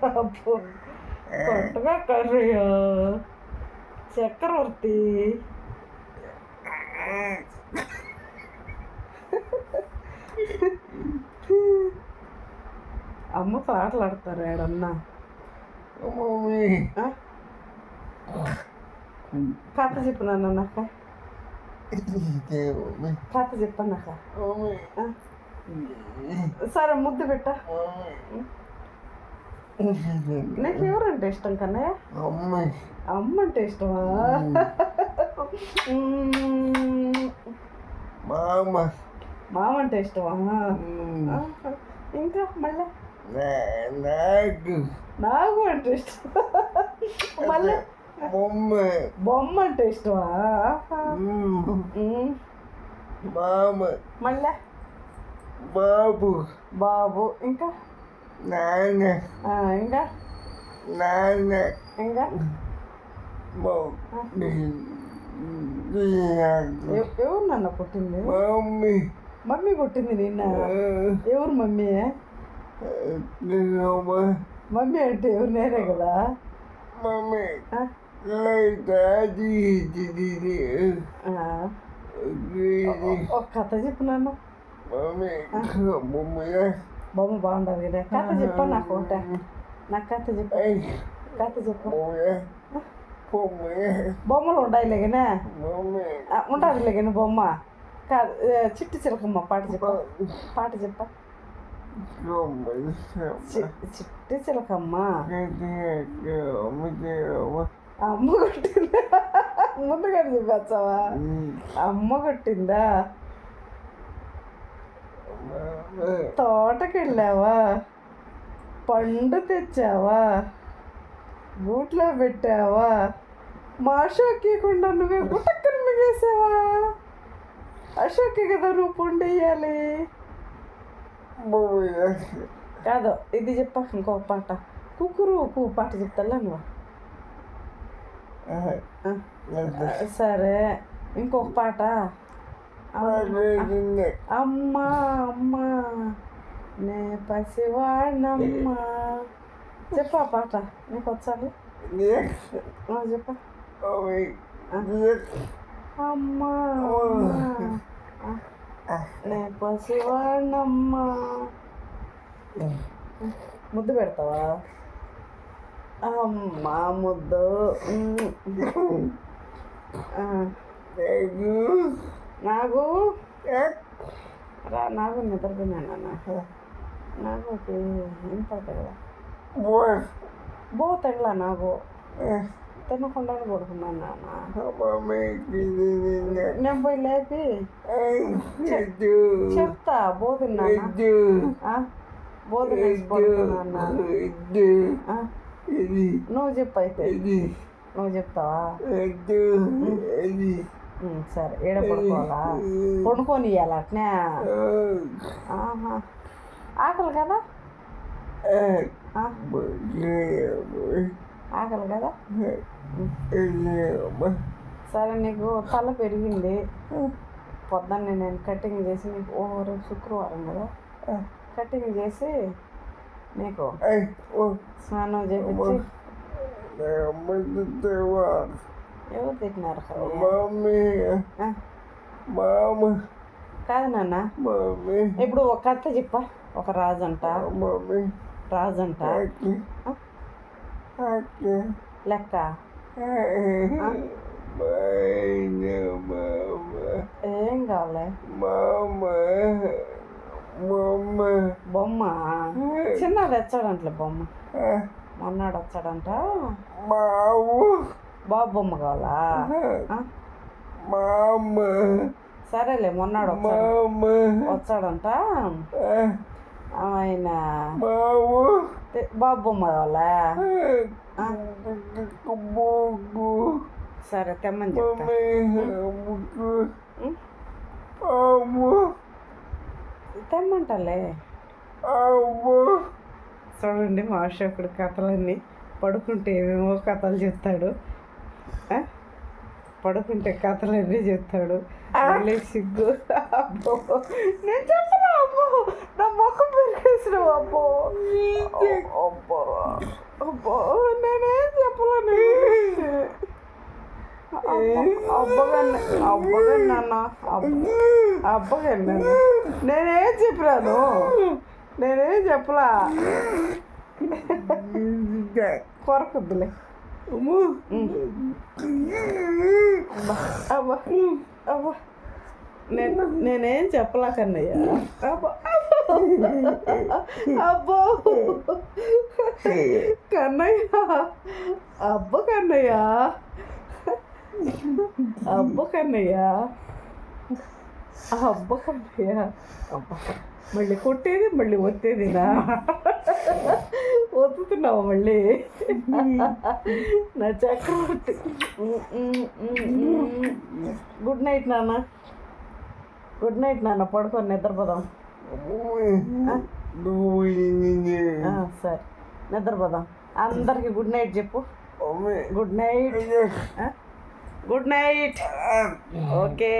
కొట్టగా కర్రీయో? చక్రవర్తి. అమ్మతో ఆటలాడతారు ఏడన్నా? మమ్మీ ఆ? కథ చెప్పు నాన్న నాకు. కథ చెప్పన్నాక సరే ముద్దు పెట్ట. నీకు ఎవరంటే ఇష్టం కన్నయ్య? మమ్మీ అమ్మ. అంటే ఇష్టమా? మ్మ్. మామ. అంటే ఇష్టమా? ఇంకా మళ్ళీ? నాకు. నాకు అంటే ఇష్టం. మళ్ళీ? మమ్మీ బొమ్మ అంటే ఇష్టమా. మామ. మళ్ళీ? బాబు. బాబు. ఇంకా? నాన్న ఆ, ఇంకా నాన్న ఇంకా మమ్మీ ఎవ- ఎవరు నన్ను పుట్టింది మమ్మీ మమ్మీ పుట్టింది నిన్న ఎవరు మమ్మీ మమ్మీ అంటే ఎవరు నేనే కదా మమ్మీ ఆ? దాది ఆ, ఒక కథ చెప్పు నాన్న మమ్మీ మమ్మీ బొమ్మ బాగుండదు కదా కథ చెప్పు నాకు ఒకట నాకు కథ చెప్పు కథ చెప్పు మమ్మీ మమ్మీ బొమ్మలు ఉండాలి కానీ మమ్మీ ఉంటుంది కానీ బొమ్మ కాదు ఏ, చిట్టి చిలకమ్మ పాట చెప్పు పాట చెప్ప చి- చిట్టి చిలకమ్మ అమ్మ కొట్టిందా ముందుగా చెప్పచ్చావా అమ్మ కొట్టిందా తోటకి వెళ్ళావా పండు తెచ్చావా? బూట్లో పెట్టావా? మా అశోక్యకుండా నువ్వే గుట్టక్కని మిగేసావా? అశోక్కి కదా పండు వేయాలి కాదు ఇది చెప్పా ఇంకొక పాట. కుక్కురు కూ పాట చెప్తాలా నువ్వు. సరే ఇంకొక పాట. అమ్మా అమ్మా. నే పసివాణమ్మా చెప్పా పాట. నీకు వచ్చాలి చెప్పా. అమ్మా అమ్మా. ఆ, నే పసివాణమ్మా ముద్దు పెడతావా? అమ్మా ముద్దు. నాకు రా నాకు నిద్రపోయినా నాకు పాట కదా బో. తెగల నాకు తినకుండానే పడుకున్నాను నాన్న. నేను పోయి లేపి చెప్తా బో తిన్నా బో తినేసి పడుకున్నాను ఆ, నువ్వు చెప్పు అయితే. నువ్వు చెప్తావా? సరే ఏడ పడుకోవాలా పడుకొని ఇవ్వాలి అట్నే ఆకలి కదా ఆకలి కదా సరే నీకు తల పెరిగింది పొద్దున్నే నేను కటింగ్ చేసి నీకు ఓ రేపు శుక్రవారం కదా కటింగ్ చేసి నీకు స్నానం చేపించి ఎవరు తిట్టినారు కదా మమ్మీ మామ. కాదు నాన్న. మమ్మీ ఇప్పుడు ఒక కథ చెప్పా. ఒక రాజు అంట మమ్మీ రాజు అంట లెక్క. ఏం కావాలి? మామ. మమ్మ బొమ్మ. చిన్నది వచ్చాడంటలే బొమ్మ. మొన్నాడు వచ్చాడంట. బాబు బొమ్మ కావాలా ఆ? మామ. సరేలే మొన్నాడు వచ్చాడంట. ఆయన. తె- బాబు బొమ్మ కావాలా సరే తెమ్మని చెప్తా? అమ్ము. తెమ్మంటలే. అమ్ము. చూడండి మా అశోకుడు కథలన్నీ. పడుకుంటే ఏమేమో కథలు చెప్తాడు? పడుకుంటే కథలన్నీ చెప్తాడు? మళ్ళీ సిగ్గు. అబ్బో. నేను చెప్పను? అమ్మో నా మొక్క పెరిగేసిన అబ్బో. అబ్బో. అబ్బో. నేనేం చెప్పలేను అబ్బగాన్ని అబ్బగాన్ని అబ్బగాన్ని నేనేం చెప్పరాను నేనేం చెప్పలా? కొరకొద్దులే. అబ్బా అబ్బా నేను నేనేం చెప్పలా కన్నయ్య? అబ్బా అబ్బో కన్నయ్య అబ్బ కన్నయ్య. అబ్బ కన్నయ్య. అబ్బ కన్నయ్య. అబ్బా మళ్ళీ కొట్టేది మళ్ళీ ఒత్తేదినా ఒత్తుతున్నావు మళ్ళీ. నా చక్రవర్తి గుడ్ నైట్ నాన్న. గుడ్ నైట్ నాన్న పడుకొని నిద్రపోదాం. సరే. నిద్రపోదాం. అందరికి గుడ్ నైట్ చెప్పు. Good night. Good night. Okay.